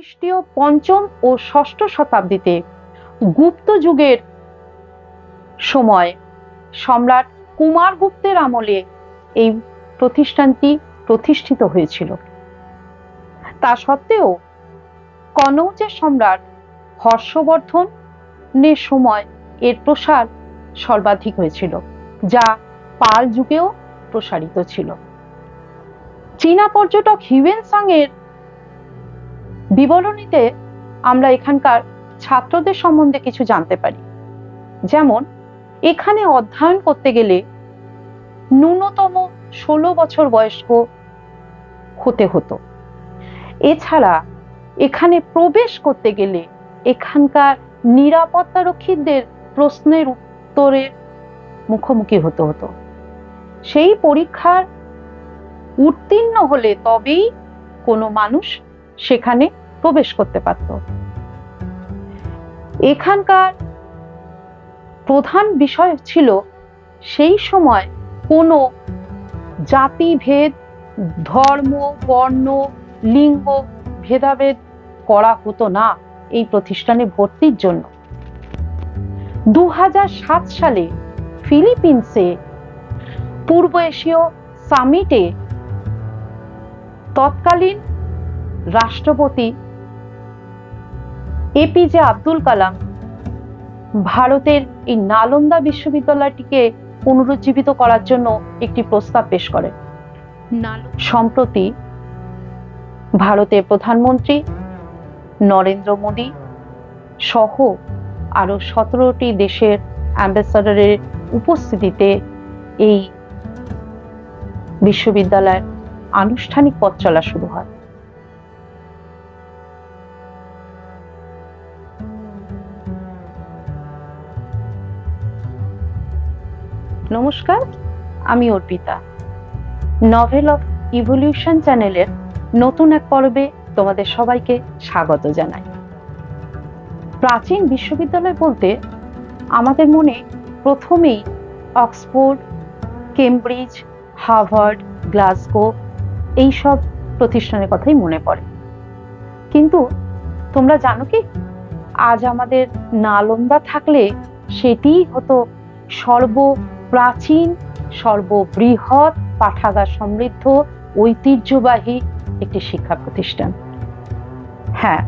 খ্রিস্টীয় পঞ্চম ও ষষ্ঠ শতাব্দীতে গুপ্ত যুগের সময় সম্রাট কুমারগুপ্তের আমলে এই প্রতিষ্ঠানটি প্রতিষ্ঠিত হয়েছিল। তা সত্ত্বেও কনৌজের সম্রাট হর্ষবর্ধনের সময় এর প্রসার সর্বাধিক হয়েছিল, যা পাল যুগেও প্রসারিত ছিল। চীনা পর্যটক হিউয়েন সাং এর বিবরণীতে আমরা এখানকার ছাত্রদের সম্বন্ধে কিছু জানতে পারি। যেমন, এখানে অধ্যয়ন করতে গেলে ন্যূনতম ষোলো বছর বয়স্ক হতে হতো। এছাড়া এখানে প্রবেশ করতে গেলে এখানকার নিরাপত্তারক্ষীদের প্রশ্নের উত্তরের মুখোমুখি হতে হতো। সেই পরীক্ষার উত্তীর্ণ হলে তবেই কোনো মানুষ সেখানে প্রবেশ করতে পারত। এখানকার প্রধান বিষয় ছিল সেই সময় কোনো জাতিভেদ ধর্ম, বর্ণ, লিঙ্গ ভেদাভেদ করা হতো না এই প্রতিষ্ঠানে ভর্তির জন্য। দু হাজার সাত সালে ফিলিপিন্সে পূর্ব এশীয় সামিটে তৎকালীন রাষ্ট্রপতি এপিজে আব্দুল কালাম। ভারতের এই নালন্দা বিশ্ববিদ্যালয়টিকে পুনরুজ্জীবিত করার জন্য একটি প্রস্তাব পেশ করেন সম্প্রতি ভারতের প্রধানমন্ত্রী নরেন্দ্র মোদী সহ আরও সতেরোটি দেশের অ্যাম্বাসাডারের উপস্থিতিতে এই বিশ্ববিদ্যালয়ের আনুষ্ঠানিক পথ চলা শুরু হয়। নমস্কার, আমি অর্পিতা। নভেল অফ ইভলিউশন চ্যানেলের নতুন এক পর্বে তোমাদের সবাইকে স্বাগত জানাই। প্রাচীন বিশ্ববিদ্যালয় বলতে আমাদের মনে প্রথমেই অক্সফোর্ড, কেমব্রিজ, হার্ভার্ড, গ্লাসগো এইসব প্রতিষ্ঠানের কথাই মনে পড়ে। কিন্তু তোমরা জানো কি? আজ আমাদের নালন্দা থাকলে সেটিই হতো সর্বপ্রাচীন সর্ববৃহৎ পাঠাগার সমৃদ্ধ, ঐতিহ্যবাহী একটি শিক্ষা প্রতিষ্ঠান। হ্যাঁ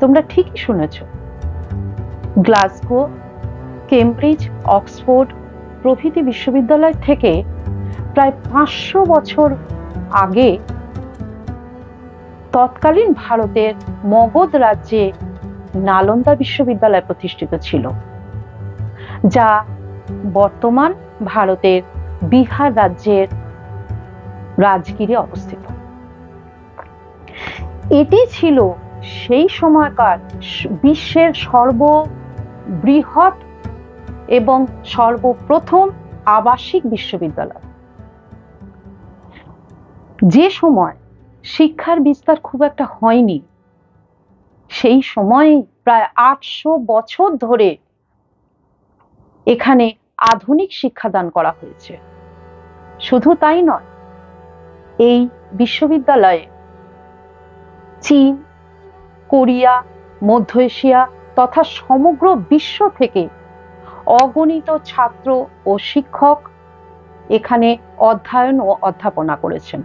তোমরা ঠিকই শুনেছ। গ্লাসগো, কেমব্রিজ, অক্সফোর্ড প্রভৃতি বিশ্ববিদ্যালয় থেকে প্রায় পাঁচশো বছর আগে তৎকালীন ভারতের মগধ রাজ্যে নালন্দা বিশ্ববিদ্যালয় প্রতিষ্ঠিত ছিল, যা বর্তমান ভারতের বিহার রাজ্যের রাজগিরে অবস্থিত। এটি ছিল সেই সময়কার বিশ্বের সর্ববৃহৎ এবং সর্বপ্রথম আবাসিক বিশ্ববিদ্যালয়। যে সময় শিক্ষার বিস্তার খুব একটা হয়নি, সেই সময়ে প্রায় আটশো বছর ধরে এখানে আধুনিক শিক্ষাদান করা হয়েছে। শুধু তাই নয়, এই বিশ্ববিদ্যালয়ে চীন, কোরিয়া, মধ্য এশিয়া তথা সমগ্র বিশ্ব থেকে অগণিত ছাত্র ও শিক্ষক এখানে অধ্যয়ন ও অধ্যাপনা করেছেন।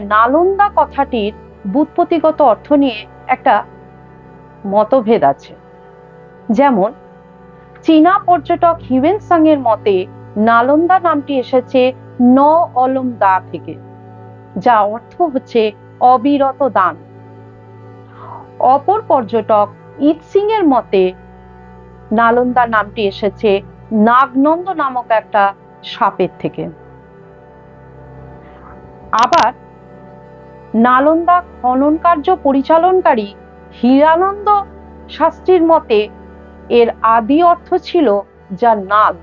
নালন্দা কথাটির বুৎপত্তিগত অর্থ নিয়ে একটা মতভেদ আছে। যেমন চীনা পর্যটক হিউয়েন সাং এর মতে, নালন্দা নামটি এসেছে ন অলম দা থেকে, যা অর্থ হচ্ছে অবিরত দান। অপর পর্যটক ইৎসিং এর মতে, নালন্দা নামটি এসেছে নাগনন্দ নামক একটা সাপের থেকে। আবার, নালন্দা খনন কার্য পরিচালনকারী হীরানন্দ শাস্ত্রীর মতে এর আদি অর্থ ছিল যা নাগ,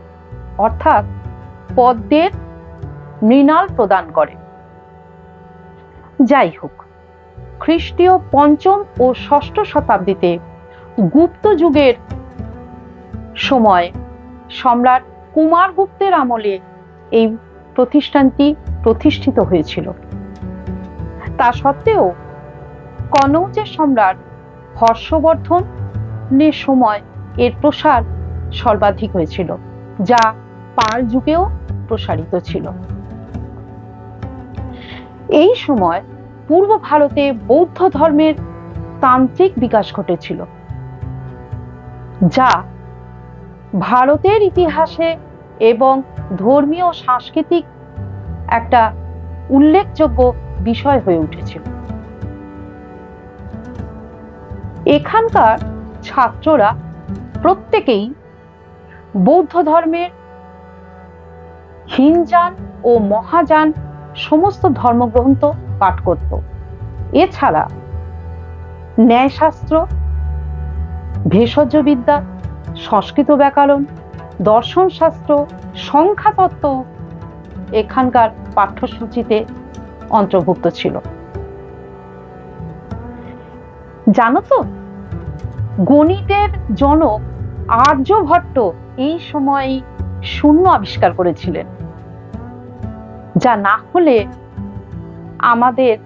অর্থাৎ পদ্মের মৃণাল প্রদান করে। যাই হোক, খ্রিস্টীয় পঞ্চম ও ষষ্ঠ শতাব্দীতে গুপ্ত যুগের সময় সম্রাট কুমারগুপ্তের আমলে এই প্রতিষ্ঠানটি প্রতিষ্ঠিত হয়েছিল। তা সত্ত্বেও কনৌজের সম্রাট হর্ষবর্ধনের সময় এর প্রসার সর্বাধিক হয়েছিল, যা পাল যুগেও প্রসারিত ছিল। এই সময় পূর্ব ভারতে বৌদ্ধ ধর্মের তান্ত্রিক বিকাশ ঘটেছিল, যা ভারতের ইতিহাসে এবং ধর্মীয় সাংস্কৃতিক একটা উল্লেখযোগ্য বিষয় হয়ে উঠেছিল। এখানকার ছাত্ররা প্রত্যেকেই বৌদ্ধ ধর্মের হিনযান ও মহাযান সমস্ত ধর্মগ্রন্থ পাঠ করত। এছাড়া ন্যায়শাস্ত্র, ভেষজবিদ্যা, সংস্কৃত ব্যাকরণ দর্শন শাস্ত্র সংখ্যাতত্ত্ব এখানকার পাঠ্যসূচিতে অন্তর্ভুক্ত ছিল। জানো তো, গণিতের জনক আর্যভট্ট এই সময় শূন্য আবিষ্কার করেছিলেন। যা না হলে আমাদের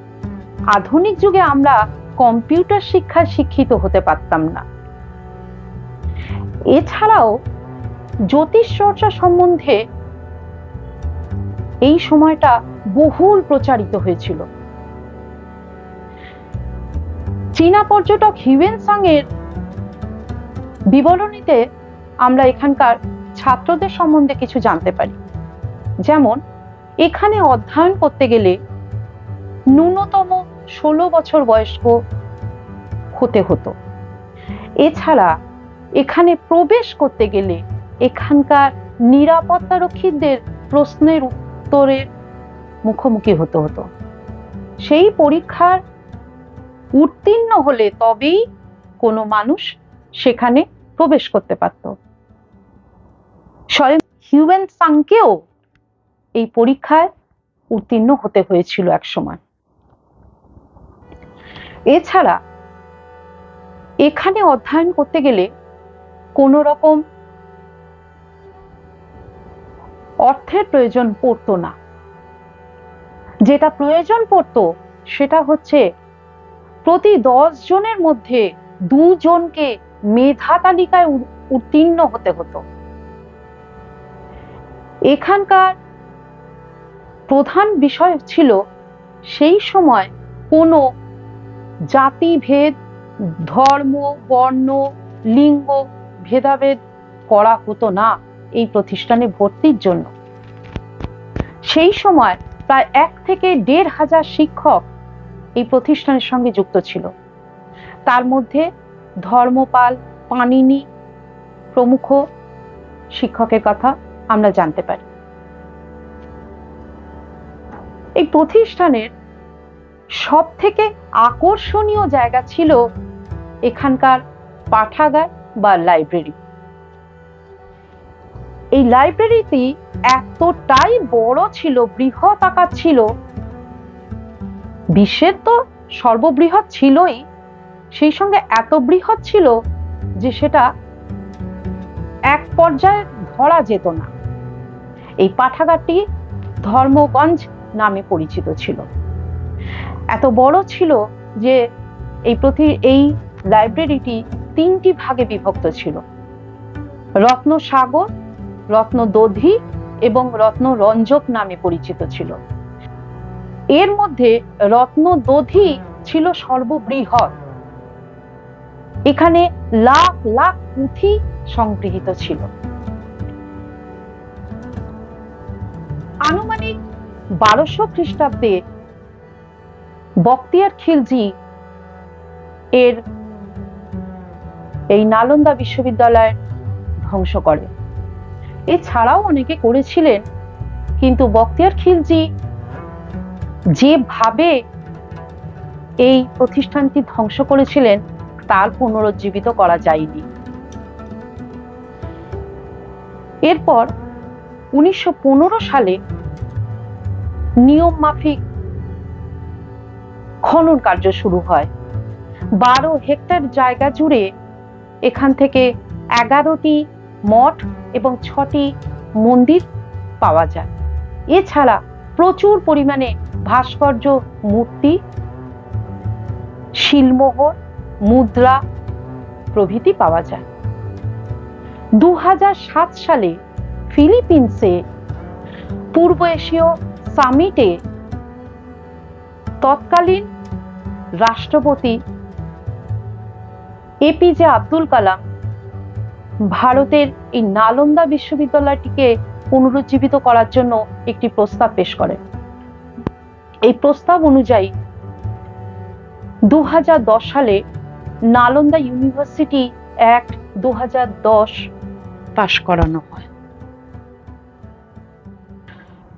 আধুনিক যুগে আমরা কম্পিউটার শিক্ষায় শিক্ষিত হতে পারতাম না। এছাড়াও জ্যোতিষ চর্চা সম্বন্ধে এই সময়টা বহুল প্রচারিত হয়েছিল। চীনা পর্যটক হিউয়েন এর বিবরণীতে আমরা এখানকার ছাত্রদের সম্বন্ধে কিছু জানতে পারি। যেমন, এখানে অধ্যয়ন করতে গেলে ন্যূনতম ষোলো বছর বয়স্ক হতে হতো। এছাড়া এখানে প্রবেশ করতে গেলে এখানকার নিরাপত্তারক্ষীদের প্রশ্নের উত্তরের মুখোমুখি হতে হতো। সেই পরীক্ষার উত্তীর্ণ হলে তবেই কোনো মানুষ সেখানে প্রবেশ করতে পারত। স্বয়ং হিউম্যান সাংকেও এই পরীক্ষায় উত্তীর্ণ হতে হয়েছিল এক সময় এছাড়া এখানে অধ্যয়ন করতে গেলে কোন রকম অর্থের প্রয়োজন পড়তো না। যেটা প্রয়োজন পড়তো সেটা হচ্ছে প্রতি দশ জনের মধ্যে দুজনকে মেধা তালিকায় উত্তীর্ণ হতে হতো। এখানকার প্রধান বিষয় ছিল সেই সময় কোনো জাতিভেদ, ধর্ম, বর্ণ, লিঙ্গ ভেদাভেদ করা হতো না এই প্রতিষ্ঠানে ভর্তির জন্য। সেই সময় প্রায় এক থেকে দেড় হাজার শিক্ষক এই প্রতিষ্ঠানের সঙ্গে যুক্ত ছিল। তার মধ্যে ধর্মপাল পানিনি প্রমুখ শিক্ষকের কথা আমরা জানতে পারি। এই প্রতিষ্ঠানের সব থেকে আকর্ষণীয় জায়গা ছিল এখানকার পাঠাগার বা লাইব্রেরি। এই লাইব্রেরিটি এতটাই বড় ছিল, বৃহৎ আকার ছিল, বিশ্বের তো সর্ববৃহৎ ছিলই সেই সঙ্গে এত বৃহৎ ছিল যে সেটা এক পর্যায়ে ধরা যেত না। এই পাঠাগারটি ধর্মগঞ্জ নামে পরিচিত ছিল। এত বড় ছিল যে এই প্রতি, এই লাইব্রেরিটি তিনটি ভাগে বিভক্ত ছিল। রত্ন সাগর রত্ন দধি এবং রত্ন রঞ্জক নামে পরিচিত ছিল। এর মধ্যে রত্ন দধি ছিল সর্ববৃহৎ। এখানে লাখ লাখ পুঁথি সংগৃহীত ছিল। আনুমানিক বারোশো খ্রিস্টাব্দে বক্তিয়ার খিলজি এর এই নালন্দা বিশ্ববিদ্যালয় ধ্বংস করে। এছাড়াও অনেকে করেছিলেন, কিন্তু বক্তিয়ার খিলজি যেভাবে এই প্রতিষ্ঠানটি ধ্বংস করেছিলেন তার পুনরুজ্জীবিত করা যায়নি। এরপর উনিশশো পনেরো সালে নিয়ম মাফিক খনন কার্য শুরু হয়। বারো হেক্টর জায়গা জুড়ে এখান থেকে এগারোটি মঠ এবং ছটি মন্দির পাওয়া যায়। এছাড়া প্রচুর পরিমাণে ভাস্কর্য, মূর্তি, শিলমোহর মুদ্রা প্রভৃতি পাওয়া যায়। দু হাজার সাত সালে ফিলিপিন্সে পূর্ব এশীয় সামিটে তৎকালীন রাষ্ট্রপতি এপিজে আব্দুল কালাম ভারতের এই নালন্দা বিশ্ববিদ্যালয়টিকে পুনরুজ্জীবিত করার জন্য একটি প্রস্তাব পেশ করেন এই প্রস্তাব অনুযায়ী দু হাজার দশ সালে নালন্দা ইউনিভার্সিটি অ্যাক্ট দু হাজার দশ পাশ করানো হয়।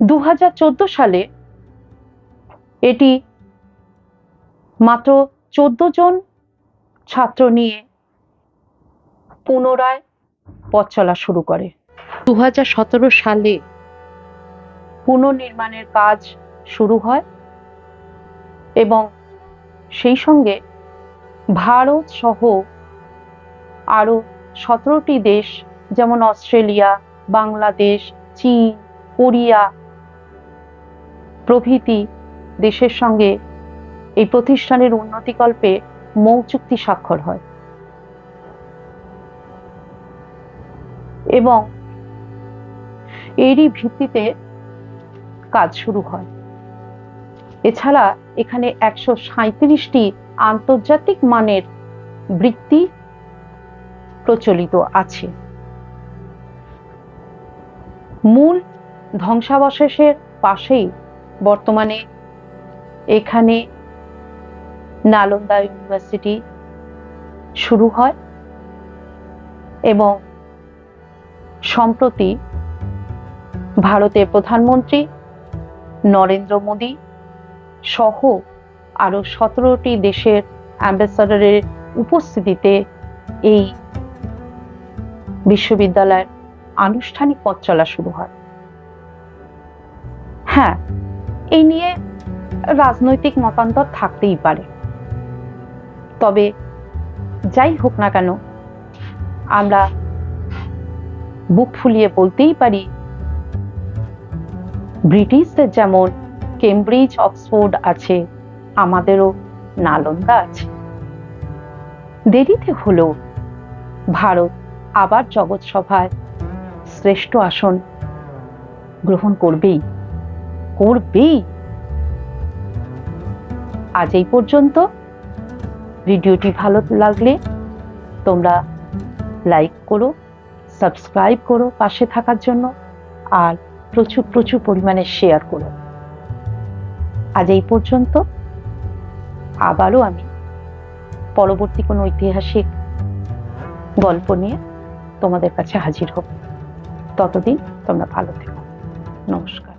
দু হাজার চোদ্দ সালে এটি মাত্র চোদ্দ জন ছাত্র নিয়ে পুনরায় পথ চলা শুরু করে। দু হাজার সতেরো সালে পুনর্নির্মাণের কাজ শুরু হয় এবং সেই সঙ্গে ভারত সহ আরও সতেরোটি দেশ, যেমন অস্ট্রেলিয়া, বাংলাদেশ, চীন, কোরিয়া প্রভৃতি দেশের সঙ্গে এই প্রতিষ্ঠানের উন্নতিকল্পে মৌ চুক্তি স্বাক্ষর হয়। এবং এরই ভিত্তিতে কাজ শুরু হয়। এছাড়া এখানে একশো সাঁত্রিশটি আন্তর্জাতিক মানের বৃত্তি প্রচলিত আছে। মূল ধ্বংসাবশেষের পাশেই বর্তমানে এখানে নালন্দা ইউনিভার্সিটি শুরু হয় এবং সম্প্রতি ভারতের প্রধানমন্ত্রী নরেন্দ্র মোদী সহ আরও সতেরোটি দেশের অ্যাম্বাসাডারের উপস্থিতিতে এই বিশ্ববিদ্যালয়ের আনুষ্ঠানিক পথ চলা শুরু হয়। হ্যাঁ এই নিয়ে রাজনৈতিক মতান্তর থাকতেই পারে। তবে যাই হোক না কেন, আমরা বুক ফুলিয়ে বলতেই পারি, ব্রিটিশদের যেমন কেমব্রিজ, অক্সফোর্ড আছে আমাদেরও নালন্দা আছে দেরিতে হলেও ভারত আবার জগৎ সভায় শ্রেষ্ঠ আসন গ্রহণ করবেই করবেই। আজ এই পর্যন্ত। ভিডিওটি ভালো লাগলে তোমরা লাইক করো, সাবস্ক্রাইব করো পাশে থাকার জন্য, আর প্রচুর প্রচুর পরিমাণে শেয়ার করো। আজ এই পর্যন্ত। আবারও আমি পরবর্তী কোনো ঐতিহাসিক গল্প নিয়ে তোমাদের কাছে হাজির হব। ততদিন তোমরা ভালো থেকো। নমস্কার।